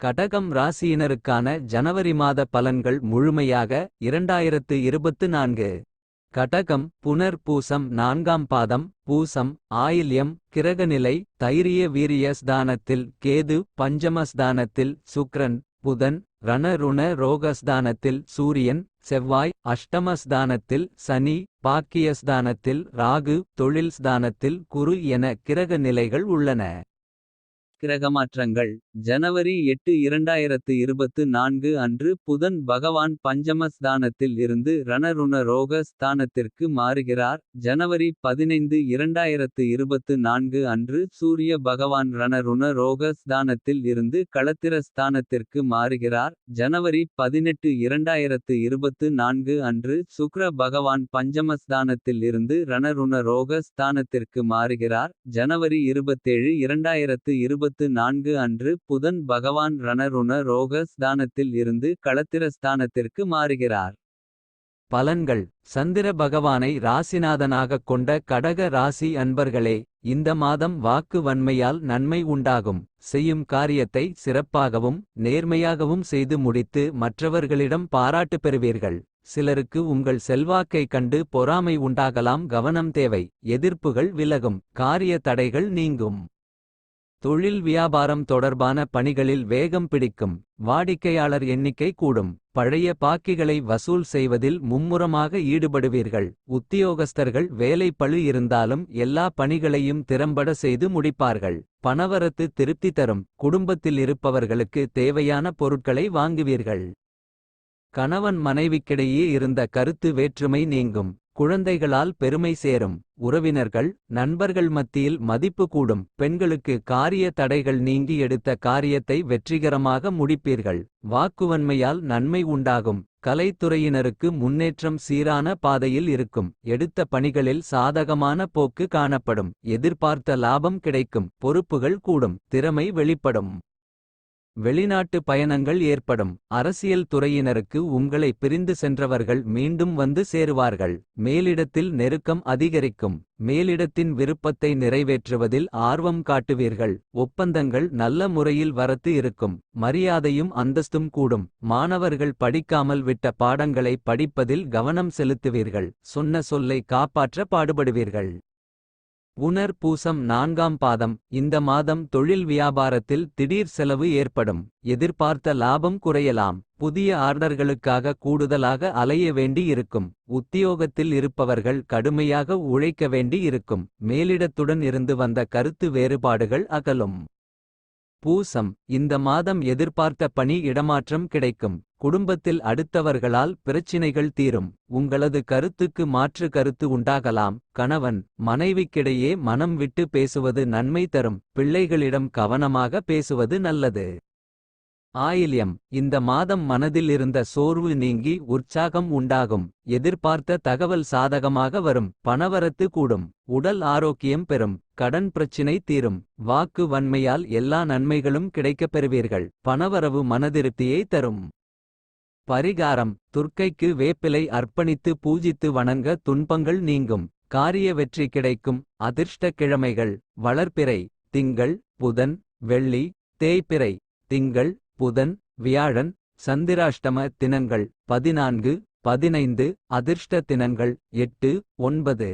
கடகம் ராசியினருக்கான ஜனவரி மாத பலன்கள் முழுமையாக இரண்டாயிரத்து இருபத்து நான்கு. கடகம் புனர் பூசம் நான்காம் பாதம் பூசம் ஆயில்யம் கிரகநிலை தைரிய வீரிய ஸ்தானத்தில் கேது பஞ்சமஸ்தானத்தில் சுக்ரன் புதன் ரணருண ரோகஸ்தானத்தில் சூரியன் செவ்வாய் அஷ்டமஸ்தானத்தில் சனி பாக்கியஸ்தானத்தில் ராகு தொழில் ஸ்தானத்தில் குரு என கிரக நிலைகள் உள்ளன. கிரகமாற்றங்கள். ஜனவரி எட்டு இரண்டாயிரத்து இருபத்து நான்கு அன்று புதன் பகவான் பஞ்சமஸ்தானத்தில் இருந்து ரணருண ரோக ஸ்தானத்திற்கு மாறுகிறார். ஜனவரி பதினைந்து இரண்டாயிரத்து இருபத்து நான்கு அன்று சூரிய பகவான் ரணருண ரோக ஸ்தானத்தில் இருந்து களத்திர ஸ்தானத்திற்கு மாறுகிறார். ஜனவரி பதினெட்டு இரண்டாயிரத்து இருபத்து நான்கு அன்று சுக்ர பகவான் பஞ்சம ஸ்தானத்தில் இருந்து ரணருண ரோக ஸ்தானத்திற்கு மாறுகிறார். ஜனவரி இருபத்தேழு இரண்டாயிரத்து நான்கு அன்று புதன் பகவான் ரணருண ரோக ஸ்தானத்தில் இருந்து களத்திர ஸ்தானத்திற்கு மாறுகிறார். பலன்கள். சந்திர பகவானை ராசிநாதனாகக் கொண்ட கடக ராசி அன்பர்களே இந்த மாதம் வாக்கு வன்மையால் நன்மை உண்டாகும். செய்யும் காரியத்தை சிறப்பாகவும் நேர்மையாகவும் செய்து முடித்து மற்றவர்களிடம் பாராட்டு பெறுவீர்கள். சிலருக்கு உங்கள் செல்வாக்கை கண்டு பொறாமை உண்டாகலாம் கவனம் தேவை. எதிர்ப்புகள் விலகும். காரிய தடைகள் நீங்கும். தொழில் வியாபாரம் தொடர்பான பணிகளில் வேகம் பிடிக்கும் வாடிக்கையாளர் எண்ணிக்கை கூடும் பழைய பாக்கிகளை வசூல் செய்வதில் மும்முரமாக ஈடுபடுவீர்கள் உத்தியோகஸ்தர்கள் வேலை பழு இருந்தாலும் எல்லா பணிகளையும் திறம்பட செய்து முடிப்பார்கள் பணவரத்து திருப்தி தரும் குடும்பத்தில் இருப்பவர்களுக்கு தேவையான பொருட்களை வாங்குவீர்கள். கணவன் மனைவிக்கிடையே இருந்த கருத்து வேற்றுமை நீங்கும். குழந்தைகளால் பெருமை சேரும். உறவினர்கள் நண்பர்கள் மத்தியில் மதிப்பு கூடும். பெண்களுக்கு காரிய தடைகள் நீங்கி எடுத்த காரியத்தை வெற்றிகரமாக முடிப்பீர்கள். வாக்குவன்மையால் நன்மை உண்டாகும். கலைத்துறையினருக்கு முன்னேற்றம் சீரான பாதையில் இருக்கும். எடுத்த பணிகளில் சாதகமான போக்கு காணப்படும். எதிர்பார்த்த லாபம் கிடைக்கும். பொறுப்புகள் கூடும். திறமை வெளிப்படும். வெளிநாட்டு பயணங்கள் ஏற்படும். அரசியல் துறையினருக்கு உங்களை பிரிந்து சென்றவர்கள் மீண்டும் வந்து சேருவார்கள். மேலிடத்தில் நெருக்கம் அதிகரிக்கும். மேலிடத்தின் விருப்பத்தை நிறைவேற்றுவதில் ஆர்வம் காட்டுவீர்கள். ஒப்பந்தங்கள் நல்ல முறையில் வரத்து இருக்கும். மரியாதையும் அந்தஸ்தும் கூடும். மாணவர்கள் படிக்காமல் விட்ட பாடங்களை படிப்பதில் கவனம் செலுத்துவீர்கள். சொன்ன சொல்லை காப்பாற்ற பாடுபடுவீர்கள். உணர் பூசம் நான்காம் பாதம். இந்த மாதம் தொழில் வியாபாரத்தில் திடீர் செலவு ஏற்படும். எதிர்பார்த்த லாபம் குறையலாம். புதிய ஆர்டர்களுக்காக கூடுதலாக அலைய வேண்டி இருக்கும். உத்தியோகத்தில் இருப்பவர்கள் கடுமையாக உழைக்க வேண்டி இருக்கும். மேலிடத்துடன் இருந்து வந்த கருத்து வேறுபாடுகள் அகலும். பூசம் இந்த மாதம் எதிர்பார்த்த பணி இடமாற்றம் கிடைக்கும். குடும்பத்தில் அடுத்தவர்களால் பிரச்சினைகள் தீரும். உங்களது கருத்துக்கு மாற்று கருத்து உண்டாகலாம். கணவன் மனைவிக்கிடையே மனம் விட்டு பேசுவது நன்மை தரும். பிள்ளைகளிடம் கவனமாக பேசுவது நல்லது. ஆயில்யம் இந்த மாதம் மனதில் இருந்த சோர்வு நீங்கி உற்சாகம் உண்டாகும். எதிர்பார்த்த தகவல் சாதகமாக வரும். பணவரத்து கூடும். உடல் ஆரோக்கியம் பெறும். கடன் பிரச்சினை தீரும். வாக்கு வன்மையால் எல்லா நன்மைகளும் கிடைக்கப் பெறுவீர்கள். பணவரவு மனதிருப்தியை தரும். பரிகாரம். துர்க்கைக்கு வேப்பிலை அர்ப்பணித்து பூஜித்து வணங்க துன்பங்கள் நீங்கும். காரிய வெற்றி கிடைக்கும். அதிர்ஷ்ட கிழமைகள். வளர்ப்பிறை. திங்கள். புதன். வெள்ளி. தேய்பிறை திங்கள். புதன். வியாழன். சந்திராஷ்டம தினங்கள். பதினான்கு. பதினைந்து. அதிர்ஷ்ட தினங்கள். எட்டு. ஒன்பது.